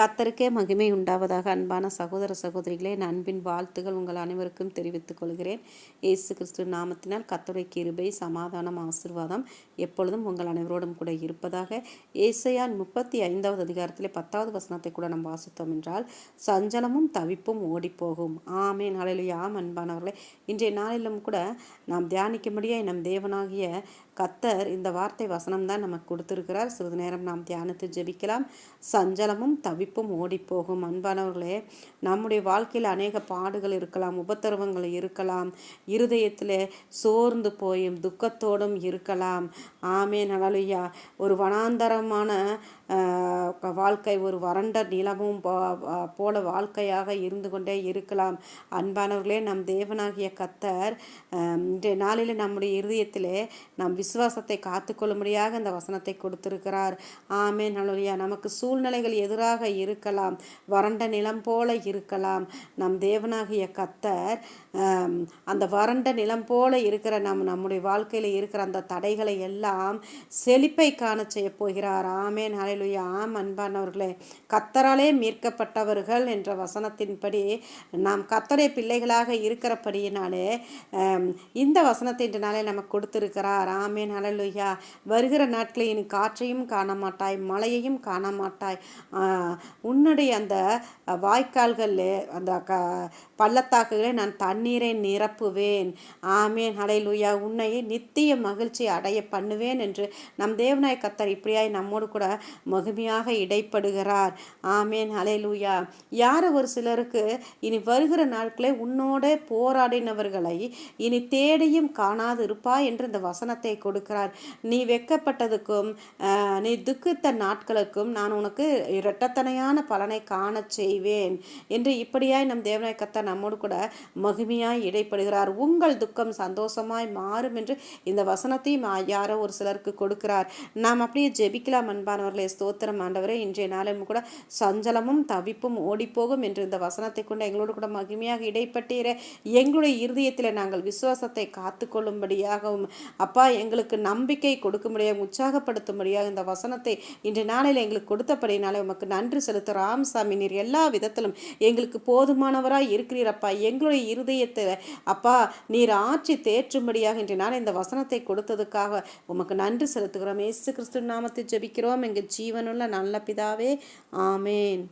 கத்தருக்கே மகிமை உண்டாவதாக அன்பான சகோதர சகோதரிகளே என் அன்பின் வாழ்த்துகள் உங்கள் அனைவருக்கும் தெரிவித்துக் கொள்கிறேன். இயேசு கிறிஸ்து நாமத்தினால் கத்தருடைய கிருபை சமாதானம் ஆசிர்வாதம் எப்பொழுதும் உங்கள் அனைவரோடும் கூட இருப்பதாக ஏசையான் முப்பத்தி ஐந்தாவது அதிகாரத்திலே பத்தாவது வசனத்தை கூட நாம் வாசித்தோம் என்றால் சஞ்சலமும் தவிப்பும் ஓடிப்போகும். ஆமே நாளிலேயே யாம் அன்பானவர்களே இன்றைய நாளிலும் கூட நாம் தியானிக்கும்படியே நம் தேவனாகிய கத்தர் இந்த வார்த்தை வசனம் தான் நமக்கு கொடுத்திருக்கிறார். சிறிது நேரம் நாம் தியானித்து ஜெபிக்கலாம். சஞ்சலமும் தவிப்பும் ஓடிப்போகும். அன்பானவர்களே நம்முடைய வாழ்க்கையில் அநேக பாடுகள் இருக்கலாம் உபத்திரவங்கள் இருக்கலாம் இருதயத்தில் சோர்ந்து போயும் துக்கத்தோடும் இருக்கலாம். ஆமே நலலுயா ஒரு வனாந்தரமான வாழ்க்கை ஒரு வறண்ட நிலமும் போல வாழ்க்கையாக இருந்து கொண்டே இருக்கலாம். அன்பானவர்களே நம் தேவனாகிய கத்தர் இன்றைய நாளில் நம்முடைய இருதயத்திலே நம் விசுவாசத்தை காத்துக்கொள்ளும்படியாக இந்த வசனத்தை கொடுத்திருக்கிறார். ஆமே நல்லையா நமக்கு சூழ்நிலைகள் எதிராக இருக்கலாம். வறண்ட நிலம் போல இருக்கலாம். நம் தேவனாகிய கத்தர் அந்த வறண்ட நிலம் போல இருக்கிற நம் நம்முடைய வாழ்க்கையில் இருக்கிற அந்த தடைகளை எல்லாம் செழிப்பை காண செய்ய போகிறார். ஆமே நாளிலுயா ஆம் அன்பானவர்களே. கத்தராலே மீட்கப்பட்டவர்கள் என்ற வசனத்தின்படி நாம் கத்தரை பிள்ளைகளாக இருக்கிறபடியினாலே இந்த வசனத்தின்றனாலே நமக்கு கொடுத்திருக்கிறார். ஆமே ஆமேன் வருகிற நாட்களில் இனி காற்றையும் காண மாட்டாய் மழையையும் காண மாட்டாய் உன்னுடைய அந்த வாய்க்கால்களில் அந்த க பள்ளத்தாக்குகளை நான் தண்ணீரை நிரப்புவேன். ஆமேன். அலையிலுயா உன்னை நித்திய மகிழ்ச்சி அடைய பண்ணுவேன் என்று நம் தேவநாய் கத்தர் இப்படியாய் நம்மோடு கூட மகிமையாக இடைப்படுகிறார். ஆமேன். அலையிலுயா யார் ஒரு சிலருக்கு இனி வருகிற நாட்களே உன்னோட போராடினவர்களை இனி தேடியும் காணாது இருப்பாய் என்று இந்த வசனத்தை கொடுக்கிறார். நீ வெக்கப்பட்டதுக்கும் நீ துக்கித்த நாட்களுக்கும் நான் உனக்கு இரட்டத்தனை இரட்டத்தனையான பலனை காண செய்வேன் என்று இப்படியாய் நம் தேவனாய் கத்த நம்மோடு கூட மகிமையாய் இடைப்படுகிறார். உங்கள் துக்கம் சந்தோஷமாய் மாறும் என்று இந்த வசனத்தையும் யாரோ ஒரு சிலருக்கு கொடுக்கிறார். நாம் அப்படியே ஜெபிக்கலாம் அன்பானவர்களே. ஸ்தோத்திரம் ஆண்டவரே. இன்றைய நாளும் கூட சஞ்சலமும் தவிப்பும் ஓடிப்போகும் என்று இந்த வசனத்தை கொண்டு எங்களோடு கூட மகிமையாக இடைப்பட்டீர. எங்களுடைய இருதயத்தில் நாங்கள் விசுவாசத்தை காத்து கொள்ளும்படியாகவும் அப்பா எங்களுக்கு நம்பிக்கை கொடுக்கும்படியாக உற்சாகப்படுத்தும்படியாக இந்த வசனத்தை இன்றைய நாளில் எங்களுக்கு கொடுத்தபடினாலே உமக்கு நன்றி செலுத்த ராமசாமி நீர் எல்லா விதத்திலும் எங்களுக்கு போதுமானவராக இருக்கிறீரப்பா. எங்களுடைய இருதயத்தை அப்பா நீர் ஆட்சி தேற்றும்படியாக இன்று நான் இந்த வசனத்தை கொடுத்ததுக்காக உமக்கு நன்றி செலுத்துகிறோம். ஏசு கிறிஸ்து நாமத்தை ஜபிக்கிறோம். எங்கள் ஜீவனுள்ள நல்ல பிதாவே. ஆமேன்.